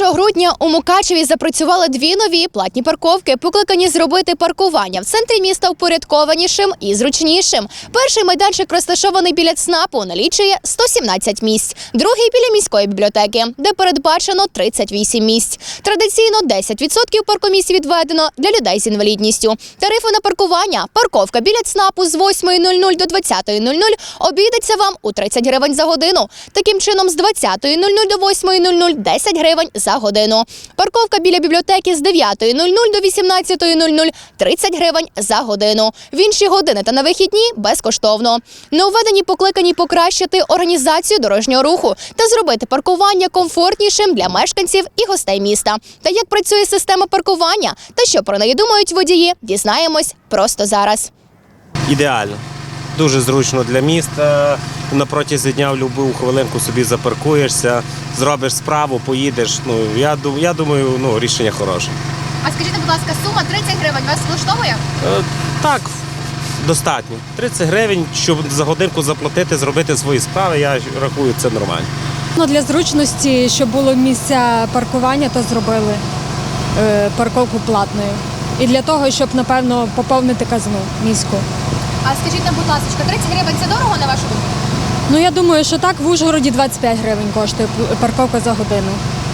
1 грудня у Мукачеві запрацювали дві нові платні парковки, покликані зробити паркування в центрі міста впорядкованішим і зручнішим. Перший майданчик розташований біля ЦНАПу, налічує 117 місць. Другий біля міської бібліотеки, де передбачено 38 місць. Традиційно 10% паркомісць відведено для людей з інвалідністю. Тарифи на паркування, парковка біля ЦНАПу з 8.00 до 20.00 обійдеться вам у 30 гривень за годину. Таким чином, з 20.00 до 8.00 – 10 гривень за годину. Парковка біля бібліотеки з 9.00 до 18.00 – 30 гривень за годину. В інші години та на вихідні – безкоштовно. Нововведені покликані покращити організацію дорожнього руху та зробити паркування комфортнішим для мешканців і гостей міста. Та як працює система паркування та що про неї думають водії, дізнаємось просто зараз. ідеально. Дуже зручно для міста. На протязі дня в будь-яку хвилинку собі запаркуєшся, зробиш справу, поїдеш. Ну я я думаю, ну рішення хороше. А скажіть, будь ласка, сума 30 гривень вас влаштовує? Е, так, достатньо. 30 гривень, щоб за годинку заплатити, зробити свої справи. Я рахую, це нормально. Ну, для зручності, щоб було місця паркування, то зробили е, парковку платною. І для того, щоб, напевно, поповнити казну міську. А скажіть нам, будь ласка, 30 гривень це дорого на вашу думку? Ну, я думаю, що так в Ужгороді 25 гривень коштує парковка за годину.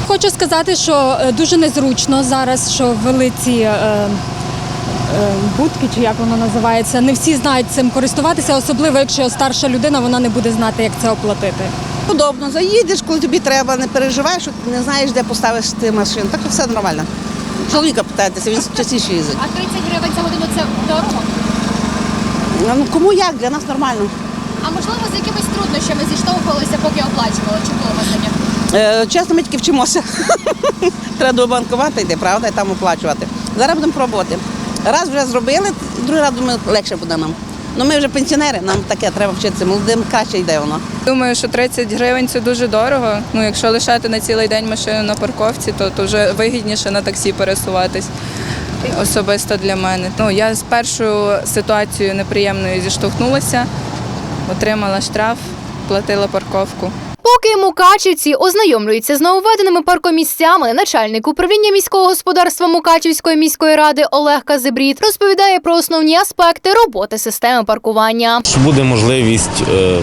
Хочу сказати, що е, дуже незручно зараз, що ввели ці е, е, будки, чи як воно називається. Не всі знають цим користуватися, особливо якщо старша людина, вона не буде знати, як це оплатити. Удобно, заїдеш, коли тобі треба, не переживаєш, що не знаєш, де поставиш ти машину. Так що все нормально. Чоловіка питайтеся, він частіше їздить. А 30 гривень за годину це? Ну кому як? Для нас нормально. А можливо, з якимись труднощами зіштовхувалися, поки оплачували? Чи було вас таке? Е, чесно, ми тільки вчимося. Треба до банкомата йти, правда, і там оплачувати. Зараз будемо пробувати. Раз вже зробили, другий раз думаю, легше буде нам. Ну ми вже пенсіонери, нам таке треба вчитися. Молодим краще йде воно. Думаю, що 30 гривень це дуже дорого. Ну, якщо лишати на цілий день машину на парковці, то, то вже вигідніше на таксі пересуватись. Особисто для мене. Ну, я з першою ситуацією неприємною зіштовхнулася, отримала штраф, платила парковку. Поки мукачівці ознайомлюються з нововведеними паркомісцями, начальник управління міського господарства Мукачівської міської ради Олег Казибрід розповідає про основні аспекти роботи системи паркування. Буде можливість е,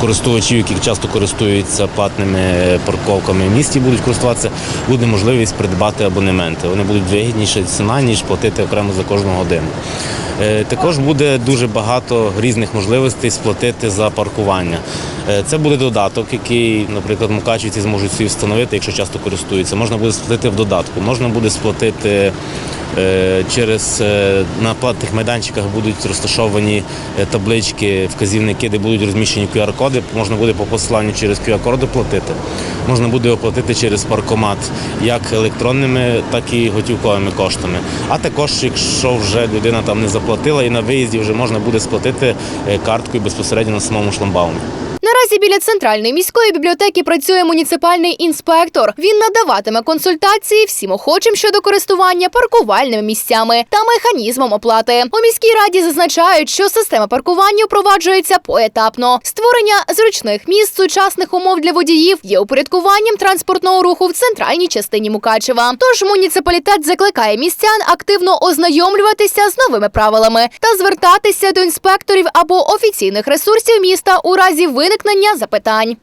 користувачів, які часто користуються платними парковками в місті, будуть користуватися, буде можливість придбати абонементи. Вони будуть вигідніша ціна, ніж платити окремо за кожну годину. Е, Також буде дуже багато різних можливостей сплатити за паркування. Е, Це буде додаток, який, наприклад, мукачівці зможуть собі встановити, якщо часто користуються. Можна буде сплатити в додатку, можна буде сплатити Е, Через е, на платних майданчиках будуть розташовані таблички, вказівники, де будуть розміщені QR-коди. Можна буде по посиланню через QR-коди платити. Можна буде оплатити через паркомат як електронними, так і готівковими коштами. А також, якщо вже людина там не заплатила, і на виїзді вже можна буде сплатити карткою безпосередньо на самому шламбаумі. Наразі біля центральної міської бібліотеки працює муніципальний інспектор. Він надаватиме консультації всім охочим щодо користування паркувальними місцями та механізмом оплати. У міській раді зазначають, що система паркування впроваджується поетапно. Створення зручних місць сучасних умов для водіїв є упорядкуванням транспортного руху в центральній частині Мукачева. Тож муніципалітет закликає містян активно ознайомлюватися з новими правилами та звертатися до інспекторів або офіційних ресурсів міста у разі виникнення запитань.